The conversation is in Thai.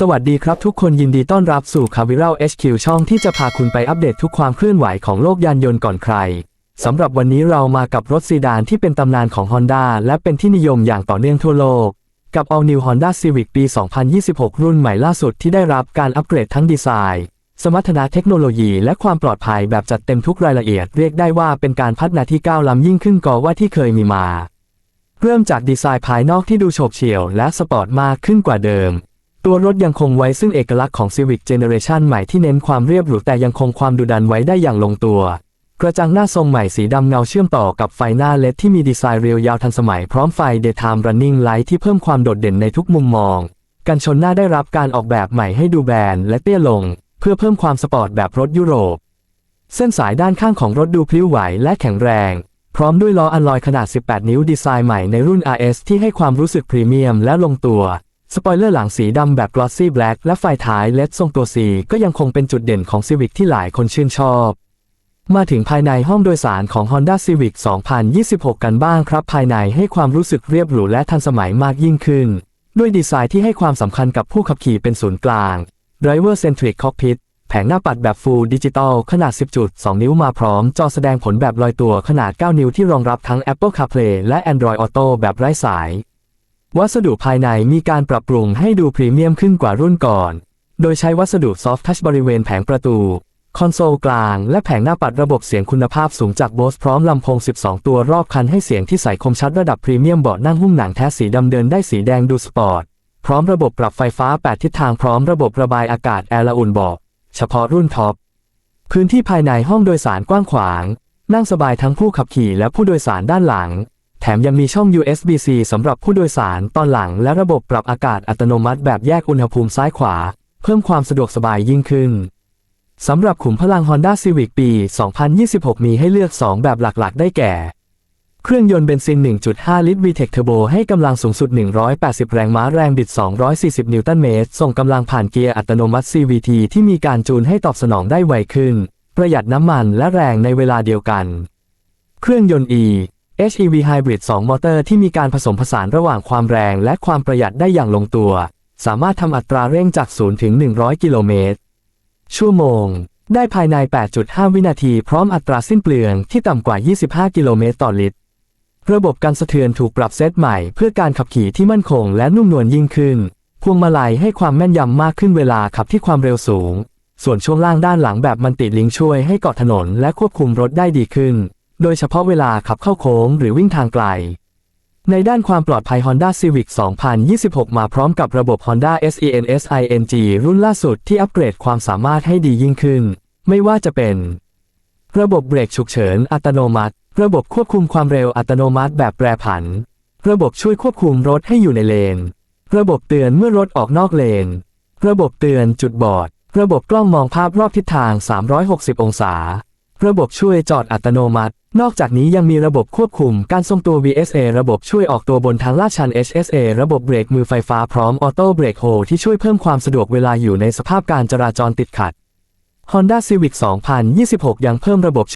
สวัสดีครับทุกคนยินดีต้อนรับสู่ c a v i r a l HQ ช่องที่จะพาคุณไปอัปเดตทุกความเคลื่อนไหวของโลกยานยนต์ก่อนใคร สำหรับวันนี้เรามากับรถซีดานที่เป็นตำนานของ Honda และเป็นที่นิยมอย่างต่อเนื่องทั่วโลก กับ All New Honda Civic ปี 2026 รุ่นใหม่ล่าสุดที่ได้รับการอัปเกรดทั้งดีไซน์ สมรรถนะเทคโนโลยีและความปลอดภัยแบบจัดเต็มทุกรายละเอียดเรียกได้ว่าเป็นการพัฒนาที่ก้าวล้ำยิ่งขึ้นกว่าที่เคยมีมา เริ่มจากดีไซน์ภายนอกที่ดูโฉบเฉี่ยวและสปอร์ตมากขึ้นกว่าเดิม ตัวรถยังคงไว้ซึ่งเอกลักษณ์ของ Civic Generation ใหม่ที่เน้นความเรียบหรูแต่ยังคงความดุดันไว้ได้อย่างลงตัว กระจังหน้าทรงใหม่สีดำเงาเชื่อมต่อกับไฟหน้าเลดที่มีดีไซน์เรียวยาวทันสมัยพร้อมไฟ Daytime Running Light ที่เพิ่มความโดดเด่นในทุกมุมมอง กันชนหน้าได้รับการออกแบบใหม่ให้ดูแบนและเตี้ยลง เพื่อเพิ่มความสปอร์ตแบบรถยุโรป เส้นสายด้านข้างของรถดูพลิ้วไหวและแข็งแรง พร้อมด้วยล้ออัลลอยขนาด 18 นิ้วดีไซน์ใหม่ในรุ่น RS ที่ให้ความรู้สึกพรีเมียมและลงตัว สปอยเลอร์หลังสีดำแบบ Glossy Black และไฟท้ายเลดทรงตัว C ก็ยังคงเป็นจุดเด่นของ Civic ที่หลายคนชื่นชอบ มาถึงภายในห้องโดยสารของ Honda Civic 2026 กันบ้างครับ ภายในให้ความรู้สึกเรียบหรูและทันสมัยมากยิ่งขึ้น ด้วยดีไซน์ที่ให้ความสำคัญกับผู้ขับขี่เป็นศูนย์กลาง Driver Centric Cockpit แผงหน้าปัดแบบ Full Digital ขนาด 10.2 นิ้วมาพร้อม จอแสดงผลแบบลอยตัวขนาด 9 นิ้วที่รองรับทั้ง Apple CarPlay และ Android Auto แบบไร้สาย วัสดุภายในมีการปรับปรุงให้ดูพรีเมียมขึ้นกว่ารุ่นก่อน โดยใช้วัสดุซอฟทัชบริเวณแผงประตู คอนโซลกลาง และแผงหน้าปัดระบบเสียงคุณภาพสูงจาก Bose พร้อมลำโพง 12 ตัวรอบคันให้เสียงที่ใสคมชัดระดับพรีเมียมเบาะนั่งหุ้มหนังแท้สีดำเดินได้สีแดงดูสปอร์ต พร้อมระบบปรับไฟฟ้า 8 ทิศทางพร้อมระบบระบายอากาศแอร์ละอุ่นเบาะเฉพาะรุ่นท็อปพื้นที่ภายในห้องโดยสารกว้างขวาง นั่งสบายทั้งผู้ขับขี่และผู้โดยสารด้านหลัง แถมยังมีช่อง USB-C สำหรับผู้โดยสารตอนหลังและระบบปรับอากาศอัตโนมัติแบบแยกอุณหภูมิซ้ายขวา เพิ่มความสะดวกสบายยิ่งขึ้นสำหรับขุมพลัง Honda Civic ปี 2026 มีให้เลือก 2 แบบหลักๆ ได้แก่ เครื่องยนต์เบนซิน 1.5 ลิตร VTEC Turbo ให้กำลังสูงสุด 180 แรงม้าแรงบิด 240 นิวตันเมตร ส่งกำลังผ่านเกียร์อัตโนมัติ CVT ที่มีการจูนให้ตอบสนองได้ไวขึ้น ประหยัดน้ำมันและแรงในเวลาเดียวกัน เครื่องยนต์ E HEV Hybrid 2 มอเตอร์ที่มีการผสมผสานระหว่างความแรงและความประหยัดได้อย่างลงตัว สามารถทำอัตราเร่งจาก 0 ถึง 100 กิโลเมตร ชั่วโมง ได้ภายใน 8.5 วินาทีพร้อมอัตราสิ้นเปลืองที่ต่ำกว่า 25 กิโลเมตรต่อลิตร ระบบการสะเทือนถูกปรับเซตใหม่เพื่อการขับขี่ที่มั่นคงและนุ่มนวลยิ่งขึ้น พวงมาลัยให้ความแม่นยำมากขึ้นเวลาขับที่ความเร็วสูง ส่วนช่วงล่างด้านหลังแบบมันติดลิงช่วยให้เกาะถนนและควบคุมรถได้ดีขึ้น โดยเฉพาะเวลาขับเข้าโค้งหรือวิ่งทางไกล ในด้านความปลอดภัย Honda Civic 2026 มาพร้อมกับระบบ Honda SENSING รุ่นล่าสุดที่อัปเกรดความสามารถให้ดียิ่งขึ้น ไม่ว่าจะเป็น ระบบเบรกฉุกเฉินอัตโนมัติ ระบบควบคุมความเร็วอัตโนมัติแบบแปรผัน ระบบช่วยควบคุมรถให้อยู่ในเลน ระบบเตือนเมื่อรถออกนอกเลน ระบบเตือนจุดบอด ระบบกล้องมองภาพรอบทิศทาง 360 องศา ระบบช่วยจอดอัตโนมัติ นอกจากนี้ยังมีระบบควบคุมการทรงตัว VSA ระบบช่วยออกตัวบนทางลาดชัน HSA ระบบเบรกมือไฟฟ้าพร้อมออโต้เบรกโฮที่ช่วยเพิ่มความสะดวกเวลาอยู่ในสภาพการจราจรติดขัด Honda Civic 2026 ยังเพิ่มระบบ